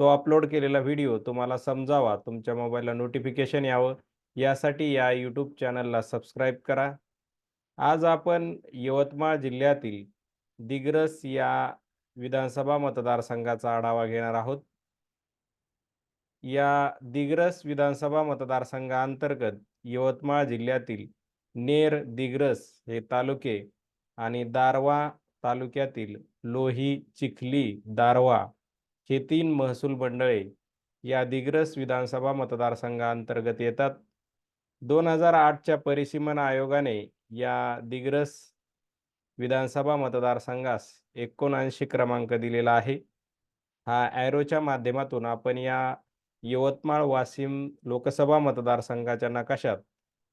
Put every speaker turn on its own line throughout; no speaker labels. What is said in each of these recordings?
तो अपलोड केलेला व्हिडिओ तुम्हाला समजावा. तुमच्या मोबाईलला नोटिफिकेशन यावं. यासाठी या यूट्यूब चॅनलला सबस्क्राईब करा. आज आपण यवतमाळ जिल्ह्यातील दिग्रस या विधानसभा मतदारसंघाचा आढावा घेणार आहोत. या दिग्रस विधानसभा मतदारसंघाअंतर्गत यवतमाळ जिल्ह्यातील नेर दिग्रस हे तालुके आणि दारवा तालुक्यातील लोही चिखली दारवा हे तीन महसूल मंडळे या दिग्रस विधानसभा मतदारसंघाअंतर्गत येतात. दोन हजार आठच्या परिसीमन आयोगाने या दिग्रस विधानसभा मतदारसंघास एकोणऐंशी क्रमांक दिलेला आहे. हा ॲरोच्या माध्यमातून आपण या यवतमाळ वाशिम लोकसभा मतदारसंघाच्या नकाशात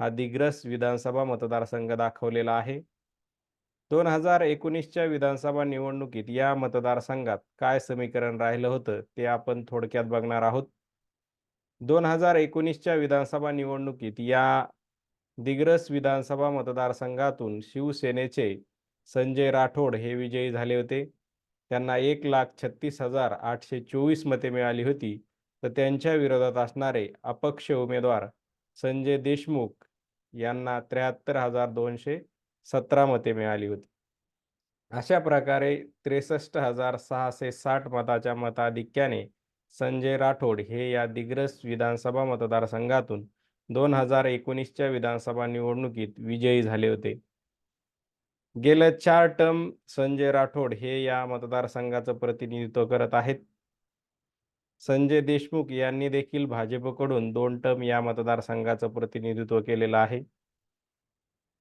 हा दिग्रस विधानसभा मतदारसंघ दाखवलेला आहे. दोन हजार एकोणीसच्या विधानसभा निवडणुकीत या मतदारसंघात काय समीकरण राहिलं होतं ते आपण थोडक्यात बघणार आहोत. दोन हजार एकोणीसच्या विधानसभा निवडणुकीत या दिग्रस विधानसभा मतदारसंघातून शिवसेनेचे संजय राठोड हे विजयी झाले होते. त्यांना एक लाख छत्तीस हजार आठशे चोवीस मते मिळाली होती. तर त्यांच्या विरोधात असणारे अपक्ष उमेदवार संजय देशमुख यांना त्र्याहत्तर हजार दोनशे सतरा मते मिळाली होती. अशा प्रकारे त्रेसष्ट हजार सहाशे साठ मताच्या मताधिक्याने संजय राठोड हे या दिग्रस विधानसभा मतदारसंघातून दोन हजार एकोणीसच्या विधानसभा निवडणुकीत विजयी झाले होते. गेल्या चार टर्म संजय राठोड हे या मतदारसंघाचं प्रतिनिधित्व करत आहेत. संजय देशमुख यांनी देखील भाजपकडून दोन टर्म या मतदारसंघाचं प्रतिनिधित्व केलेलं आहे.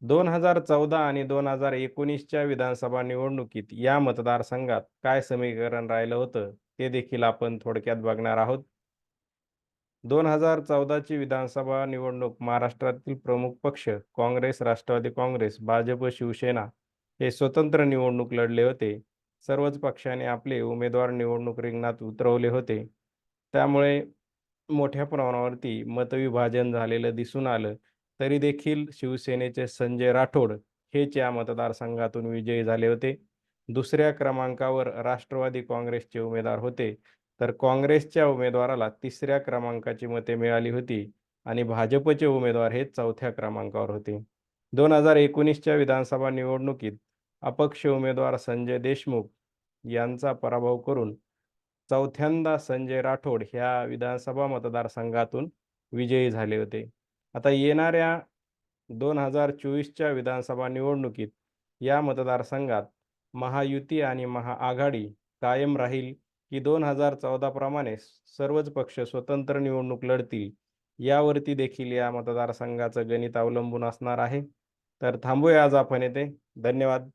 दोन हजार चौदा आणि दोन हजार एकोणीसच्या विधानसभा निवडणुकीत या मतदारसंघात काय समीकरण राहिलं होतं ते देखील आपण थोडक्यात बघणार आहोत. दोन हजार चौदाची विधानसभा निवडणूक महाराष्ट्रातील प्रमुख पक्ष काँग्रेस राष्ट्रवादी काँग्रेस भाजप शिवसेना हे स्वतंत्र निवडणूक लढले होते. सर्वच पक्षाने आपले उमेदवार निवडणूक रिंगणात उतरवले होते. त्यामुळे मोठ्या प्रमाणावरती मतविभाजन झालेलं दिसून आलं. तरी देखील शिवसेनेचे संजय राठोड हेच या मतदारसंघातून विजयी झाले होते. दुसऱ्या क्रमांकावर राष्ट्रवादी काँग्रेसचे उमेदवार होते. तर काँग्रेसच्या उमेदवाराला तिसऱ्या क्रमांकाची मते मिळाली होती आणि भाजपचे उमेदवार हे चौथ्या क्रमांकावर होते. दोन हजार एकोणीसच्या विधानसभा निवडणुकीत अपक्ष उमेदवार संजय देशमुख यांचा पराभव करून चौथ्यांदा संजय राठोड ह्या विधानसभा मतदारसंघातून विजयी झाले होते. आता येणाऱ्या दोन हजार चोवीसच्या विधानसभा निवडणुकीत या मतदारसंघात महायुती आणि महाआघाडी कायम राहील की दोन हजार चौदाप्रमाणे सर्वच पक्ष स्वतंत्र निवडणूक लढतील यावरती देखील या मतदारसंघाचं गणित अवलंबून असणार आहे. तर थांबूया आज आपण येथे धन्यवाद.